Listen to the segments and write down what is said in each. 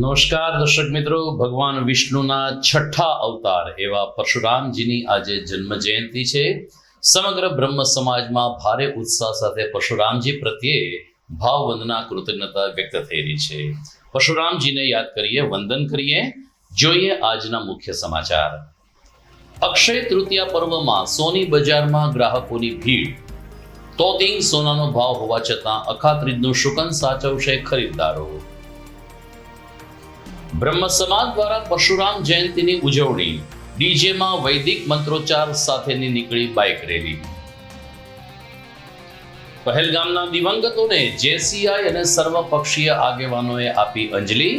નમસ્કાર દર્શક મિત્રો, ભગવાન વિષ્ણુના છઠ્ઠા અવતાર એવા પરશુરામજીની આજે જન્મ જયંતિ છે. સમગ્ર બ્રહ્મ સમાજમાં ભારે ઉત્સાહ સાથે પરશુરામજી પ્રત્યે ભાવવંદના કૃતજ્ઞતા વ્યક્ત થઈ રહી છે. પરશુરામજીને યાદ કરીએ, વંદન કરીએ. જોઈએ આજના મુખ્ય સમાચાર. અક્ષય તૃતીયા પર્વમાં સોની બજારમાં ગ્રાહકોની ભીડ. તોતિંગ સોનાનો ભાવ હોવા છતાં અખાત્રીજનું શુકન સાચવશે ખરીદદારો. બ્રહ્મ સમાજ દ્વારા પરશુરામ જયંતિની ઉજવણી. ડીજેમાં વૈદિક મંત્રોચ્ચાર સાથેની નીકળી બાઇક રેલી. પહેલગામના દિવંગતોને જેસીઆઈ અને સર્વપક્ષીય આગેવાનોએ આપી અંજલિ.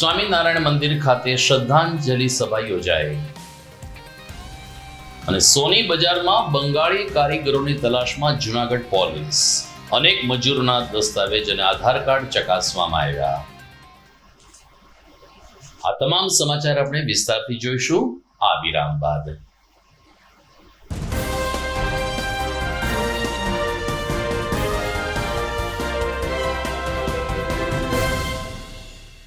સ્વામિનારાયણ મંદિર ખાતે શ્રદ્ધાંજલિ સભા યોજાઈ. અને સોની બજારમાં બંગાળી કારીગરોની તલાશમાં જુનાગઢ પોલીસ. અનેક મજૂરના દસ્તાવેજ અને આધાર કાર્ડ ચકાસવામાં આવ્યા. આ તમામ સમાચાર આપણે વિસ્તારથી જોઈશું. આ વિરામ બાદ.